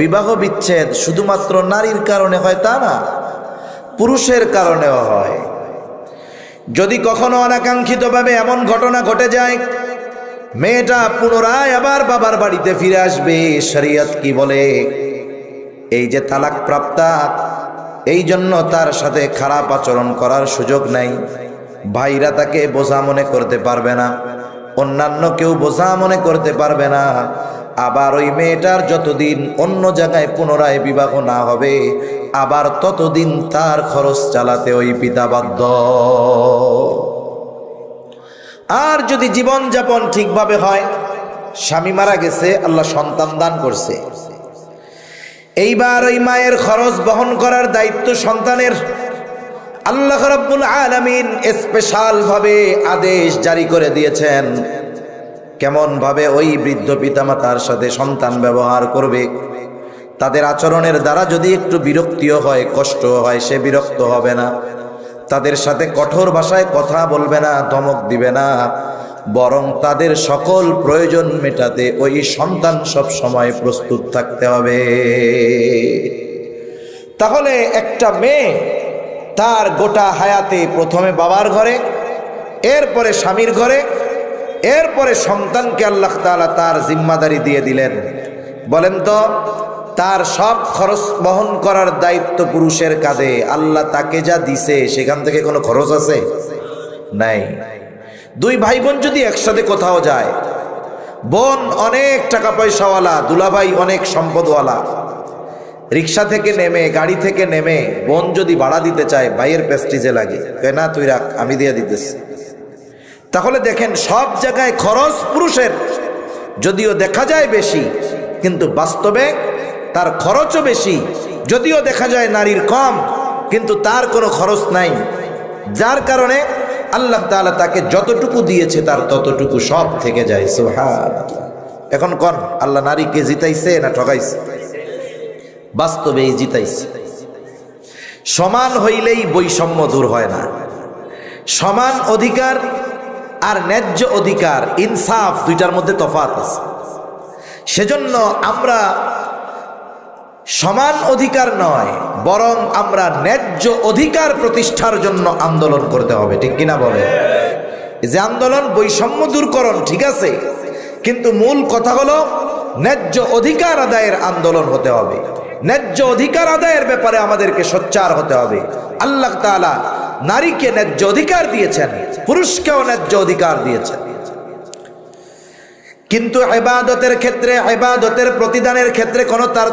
বিবাহ বিচ্ছেদ শুধুমাত্র নারীর কারণে হয় তা না, পুরুষের কারণেও হয়। যদি কখনো অনাকাঙ্ক্ষিতভাবে এমন ঘটনা ঘটে যায়, মেয়েটা পুনরায় আবার বাবার বাড়িতে ফিরে আসবে, শরিয়ত কি বলে? এই যে তালাক প্রাপ্তা এই জন্য তার সাথে খারাপ আচরণ করার সুযোগ নাই। ভাইরা তাকে বোঝা মনে করতে পারবে না, অন্যান্য কেউ বোঝা মনে করতে পারবে না। আবার ওই মেয়েটার যতদিন অন্য জায়গায় পুনরায় বিবাহ না হবে, আবার ততদিন তার খরচ চালাতে ওই পিতা বাধ্য। আর যদি জীবন যাপন ঠিকভাবে হয়, স্বামী মারা গেছে, আল্লাহ সন্তান দান করছে। এইবার ওই মায়ের খরচ বহন করার দায়িত্ব সন্তানের। আল্লাহ রাব্বুল আলামিন স্পেশাল ভাবে আদেশ জারি করে দিয়েছেন। কেমন ভাবে ওই বৃদ্ধ পিতামাতার সাথে সন্তান ব্যবহার করবে? তাদের আচরণের দ্বারা যদি একটু বিরক্তিও হয় কষ্ট হয়, সে বিরক্ত হবে না। তাদের সাথে কঠোর ভাষায় কথা বলবে না, ধমক দিবে না। বরং তাদের সকল প্রয়োজন মেটাতে ওই সন্তান সব সময় প্রস্তুত থাকতে হবে। তাহলে একটা মেয়ে তার গোটা হায়াতে প্রথমে বাবার ঘরে, এরপরে স্বামীর ঘরে এরপরে সন্তানকে আল্লাহ তাআলা তার জিম্মাদারি দিয়ে দিলেন। বলেন তো, তার সব খরচ বহন করার দায়িত্ব পুরুষের কাঁধে। আল্লাহ তাকে যা দিছে, সেখান থেকে কোনো খরচ আছে? নাই। দুই ভাই বোন যদি একসাথে কোথাও যায়, বোন অনেক টাকা পয়সাওয়ালা, দুলাভাই অনেক সম্পদওয়ালা, রিক্সা থেকে নেমে, গাড়ি থেকে নেমে, বোন যদি ভাড়া দিতে চায়, ভাইয়ের প্রেস্টিজে লাগে। কয়, না, তুই রাখ, আমি দিয়ে দিতেছি। তাহলে দেখেন সব জায়গায় খরচ পুরুষের। যদিও দেখা যায় বেশি, কিন্তু বাস্তবে তার খরচও বেশি। যদিও দেখা যায় নারীর কম, কিন্তু তার কোনো খরচ নাই। যার কারণে আল্লাহ তাআলা তাকে যতটুকু দিয়েছে তার ততটুকু সব থেকে যায়। সুহান এখন কর আল্লাহ নারীকে জিতাইছে না ঠকাইছে বাস্তবেই জিতাইছে। সমান হইলেই বৈষম্য দূর হয় না। সমান অধিকার আর ন্যায্য অধিকার, ইনসাফ দুইটার মধ্যে তফাত আছে। সেজন্য আমরা সমান অধিকার নয়, বরং আমরা ন্যায্য অধিকার প্রতিষ্ঠার জন্য আন্দোলন করতে হবে, ঠিক কিনা বলে? যে আন্দোলন বৈষম্য দূরকরণ, ঠিক আছে? কিন্তু মূল কথা হলো ন্যায্য অধিকার আদায়ের আন্দোলন হতে হবে। ন্যায্য অধিকার আদায়ের ব্যাপারে আমাদেরকে সোচ্চার হতে হবে। আল্লাহ তাআলা নারীকে ন্যায্য অধিকার দিয়েছেন, পুরুষকেও ন্যায্য অধিকার দিয়েছেন। কিন্তু হেবাদতের ক্ষেত্রে হেবাদতের প্রতিদানের ক্ষেত্রে কোনো তার